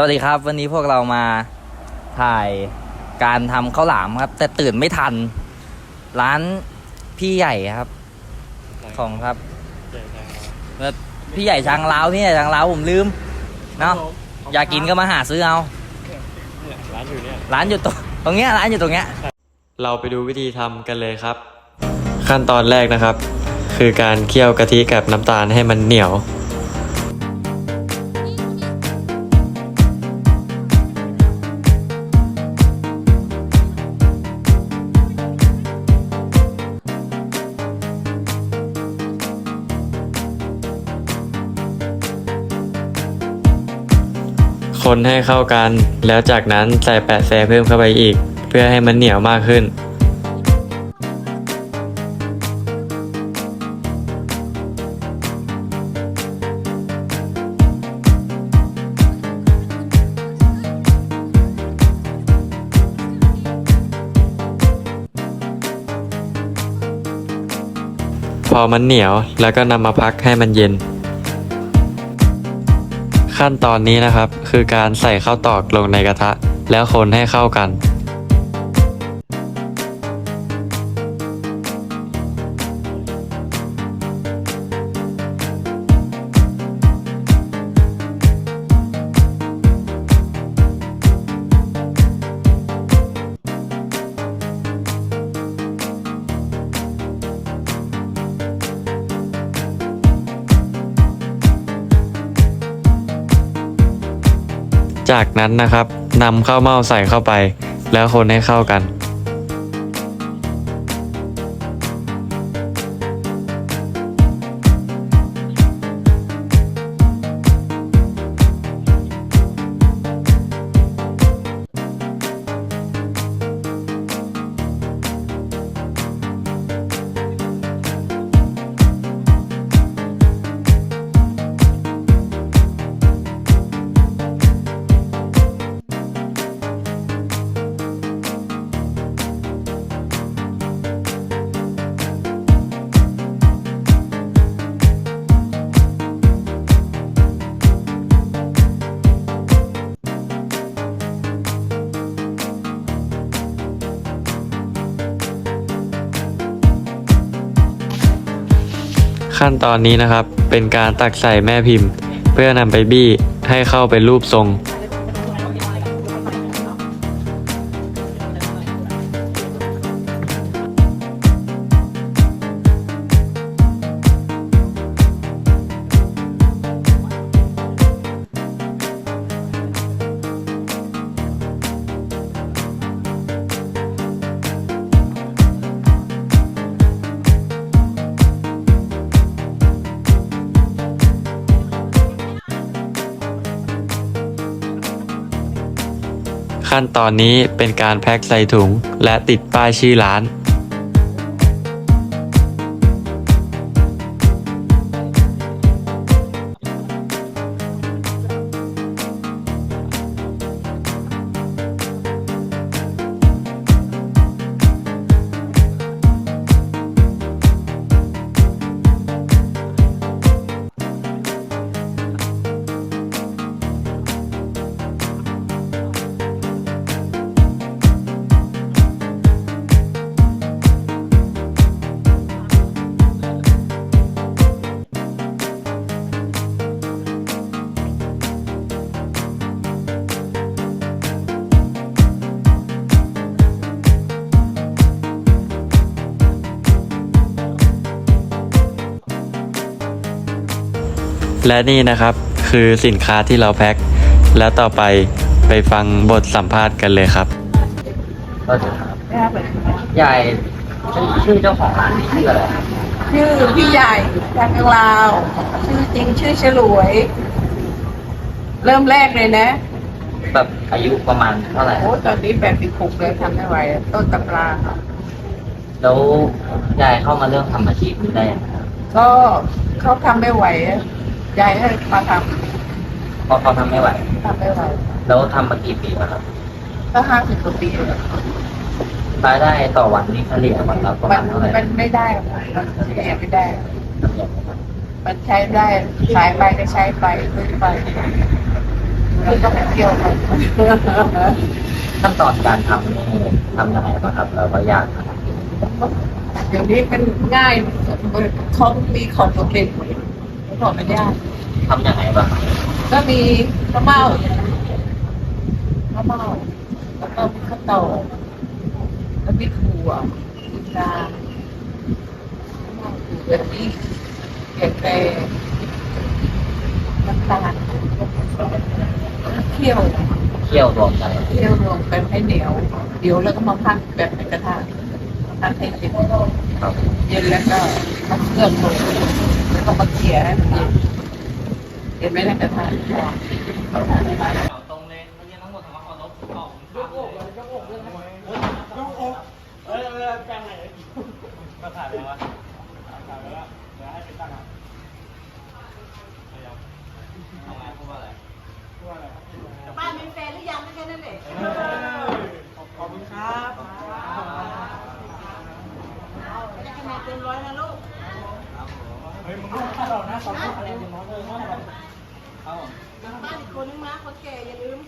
สวัสดีครับ วันนี้พวกเรามาถ่ายการทำข้าวหลามครับ แต่ตื่นไม่ทัน ร้านพี่ใหญ่ครับ ของครับแล้วพี่ใหญ่ช้างลาวพี่ใหญ่ช้างลาวผมลืมเนาะอยากกินก็มาหาซื้อเอาร้านอยู่เนี่ยร้านอยู่ตรงตรงเนี้ยร้านอยู่ตรงเนี้ยเราไปดูวิธีทำกันเลยครับ ขั้นตอนแรกนะครับ คือการเคี่ยวกะทิกับน้ำตาลให้มันเหนียว คนให้เข้ากัน แล้วจากนั้นใส่แปะแซเพิ่มเข้าไปอีก เพื่อให้มันเหนียวมากขึ้นพอมันเหนียวแล้วก็นำมาพักให้มันเย็น ขั้นตอนนี้นะครับ คือการใส่ข้าวตอกลงในกระทะ แล้วคนให้เข้ากัน จากนั้นนะครับนำข้าวเม่าใส่เข้าไป แล้วคนให้เข้ากัน ขั้นตอนนี้นะครับ เป็นการตักใส่แม่พิมพ์ เพื่อนำไปบี้ให้เข้าเป็นรูปทรง ขั้นตอนนี้เป็นการแพ็คใส่ถุง และติดป้ายชื่อร้าน และนี่นะครับคือสินค้าที่เราแพ็ค แล้วต่อไปไปฟังบทสัมภาษณ์กันเลยครับก็จะครับใหญ่ชื่อชื่อเจ้าของร้านนี้ชื่ออะไรชื่อพี่ใหญ่จากลาว ชื่อจริงชื่อฉลวย เริ่มแรกเลยนะ แบบอายุประมาณเท่าไหร่โอ้ตอนนี้แบบติดคุกเลยทำไม่ไหวต้นตำราแล้วยายเข้ามาเริ่มทำอาชีพนี้ได้ยังไงครับก็เขาทำไม่ไหว ยายให้มาทเพราะเขาทำไม่ไหวำทำไม่ไหวแล้วทำมากี่ปีแล้วครับก็ห้าสิบกว่าปีแล้วรายได้ต่อวันนี้เฉลี่ยวันละประมัมานณเท่าไหร่มันไม่ได้หรอกมันเสียไม่ได้เฉลี่ยประมาณมันใช้ได้ขายไปก็ใช้ไปซื้อไปคือก็ไม่เกี่ยวกันขั้นตอนการทำนี่ทำยังไงบ้างครับแล้วก็ยากนะครับเดี๋ยวนี้มันง่ายเขามีคอนโทรเกต ไม่บอกไม่ยากทำยังไงบ้างครับก็มีข้าวเม่าข้าวเม่าแล้วก็มีข้าวเต่าแล้วมีถั่วมีปลาข้าวเม่าถั่วแบบนี้เกล็ดแดงน้ำตาลเคี่ยวเคี่ยวรวมกันเคี่ยวรวมกันให้เหนียว เดี๋ยวแล้วก็มาพักแบบในกระทะพักให้เย็น ครับเย็นแล้วก็มาเครื่องลงแล้วก็มาเขี่ยให้มันเย็นเย็นไหมในกระทะตรงเลยเมื่อกี้ทั้งหมดทำมาขอลบออกยกอกเลยยกอกเลยยกอกเออแปลงไหนมาถ่ายไปวะถ่ายไปแล้วเดี๋ยวให้เป็นตั้งอะเอาไงพูดว่าอะไร ป้ามีแฟนหรือยังไม่แค่นั้นเอง ขอบคุณครับ ได้ คะแนนเต็มร้อยนะลูกเฮ้ยมึงถ้าเราหน้าเขาพูดอะแนนเต็มร้อยเลยว่าอะไรเอาบ้านอีกคนนึงมาคนแก่อย่าลืม